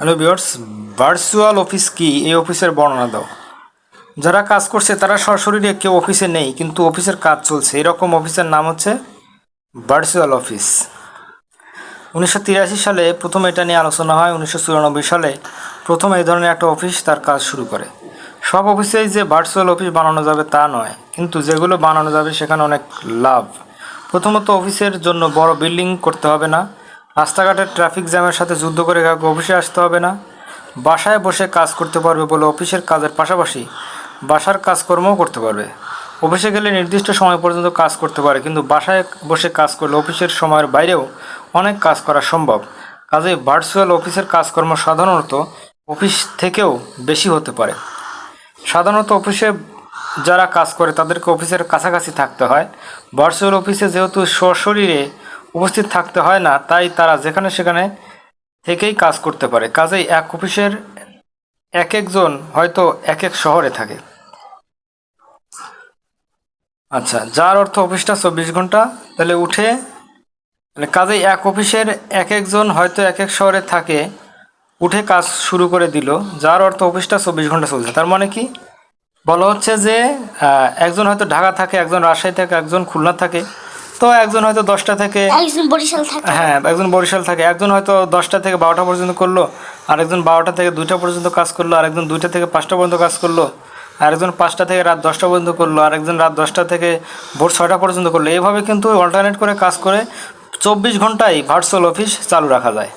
Hello বিয়ার্স virtual office কি? এই অফিসের বর্ণনা দাও। যারা কাজ করছে, তারা সরাসরি কেউ অফিসে নেই, কিন্তু অফিসের কাজ চলছে। এরকম অফিসের নাম হচ্ছে ভার্চুয়াল অফিস উনিশশো তিরাশি সালে প্রথম এটা নিয়ে আলোচনা হয়, উনিশশো চুরানব্বই সালে প্রথম এই ধরনের একটা অফিস তার কাজ শুরু করে। সব অফিসেই যে ভার্চুয়াল অফিস বানানো যাবে তা নয়, কিন্তু যেগুলো বানানো যাবে সেখানে অনেক লাভ। প্রথমত অফিসের জন্য বড় বিল্ডিং করতে হবে না। রাস্তাঘাটের ট্রাফিক জ্যামের সাথে যুদ্ধ করে কাউকে অফিসে আসতে হবে না। বাসায় বসে কাজ করতে পারবে বলে অফিসের কাজের পাশাপাশি বাসার কাজকর্মও করতে পারবে। অফিসে গেলে নির্দিষ্ট সময় পর্যন্ত কাজ করতে পারে, কিন্তু বাসায় বসে কাজ করলে অফিসের সময়ের বাইরেও অনেক কাজ করা সম্ভব। কাজে ভার্চুয়াল অফিসের কাজকর্ম সাধারণত অফিস থেকেও বেশি হতে পারে। সাধারণত অফিসে যারা কাজ করে তাদেরকে অফিসের কাছাকাছি থাকতে হয়। ভার্চুয়াল অফিসে যেহেতু সশরীরে উপস্থিত থাকতে হয় না, তাই তারা যেখানে সেখানে থেকেই কাজ করতে পারে। কাজেই এক অফিসের এক একজন হয়তো এক এক শহরে থাকে। আচ্ছা যার অর্থ অফিসটা চব্বিশ ঘণ্টা, তাহলে উঠে তাহলে কাজেই এক অফিসের এক একজন হয়তো এক এক শহরে থাকে, উঠে কাজ শুরু করে দিল, যার অর্থ অফিসটা চব্বিশ ঘণ্টা চলছে। তার মানে কি? বলা হচ্ছে যে একজন হয়তো ঢাকা থাকে, একজন রাজশাহী থাকে, একজন খুলনা থাকে তো একজন হয়তো দশটা থেকে একজন বরিশাল থাকে। হ্যাঁ একজন বরিশাল থাকে। একজন হয়তো দশটা থেকে বারোটা পর্যন্ত করল আরেকজন বারোটা থেকে দুইটা পর্যন্ত কাজ করল আরেকজন দুইটা থেকে পাঁচটা পর্যন্ত কাজ করল আরেকজন পাঁচটা থেকে রাত দশটা পর্যন্ত করল আরেকজন রাত দশটা থেকে ভোর ছয়টা পর্যন্ত করল। এইভাবে কিন্তু অল্টারনেট করে কাজ করে চব্বিশ ঘন্টায় ভার্চুয়াল অফিস চালু রাখা যায়।